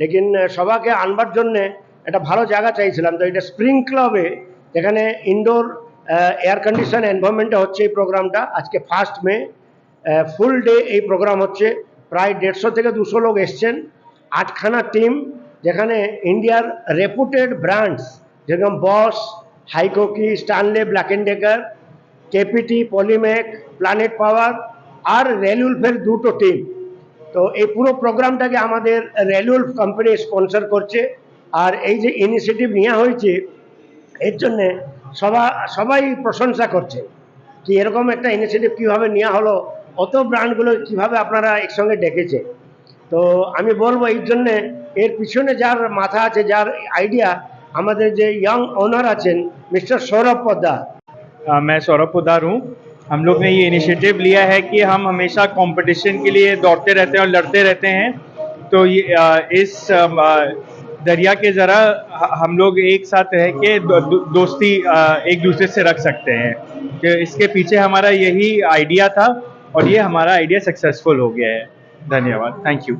লেকিন সবাকে আনবার জন্যে একটা ভালো জায়গা চাইছিলাম। তো এটা স্প্রিং ক্লাবে যেখানে ইনডোর এয়ার কন্ডিশন এনভায়রনমেন্টে হচ্ছে এই প্রোগ্রামটা। আজকে ফার্স্ট মে ফুল ডে এই প্রোগ্রাম হচ্ছে। প্রায় দেড়শো থেকে দুশো লোক এসছেন। আটখানা টিম যেখানে ইন্ডিয়ার রেপুটেড ব্র্যান্ডস যেরকম Bosch Hikoki Stanley Black and Decker KPT পলিমেক Planet Power আর রেলউলফের দুটো টিম তো এই পুরো প্রোগ্রামটাকে আমাদের রেলউলফ কোম্পানি স্পন্সর করছে আর এই যে ইনিশিয়েটিভ নেওয়া হয়েছে এর জন্যে সবাই সবাই প্রশংসা করছে কি এরকম একটা ইনিশিয়েটিভ কীভাবে নেওয়া হলো অত ব্র্যান্ডগুলো কিভাবে আপনারা একসঙ্গে ডেকেছে তো আমি বলবো এই জন্যে এর পিছনে যার মাথা আছে যার আইডিয়া আমাদের যে ইয়াং ওনার আছেন মিস্টার সৌরভ পোদ্দার अ, मैं सौरभ पोदार हूँ हम लोग ने ये इनिशिएटिव लिया है कि हम हमेशा कंपटीशन के लिए दौड़ते रहते हैं और लड़ते रहते हैं। तो ये इस दरिया के ज़रा हम लोग एक साथ रह के दोस्ती एक दूसरे से रख सकते हैं। कि इसके पीछे हमारा यही आइडिया था और ये हमारा आइडिया सक्सेसफुल हो गया है। धन्यवाद। Thank you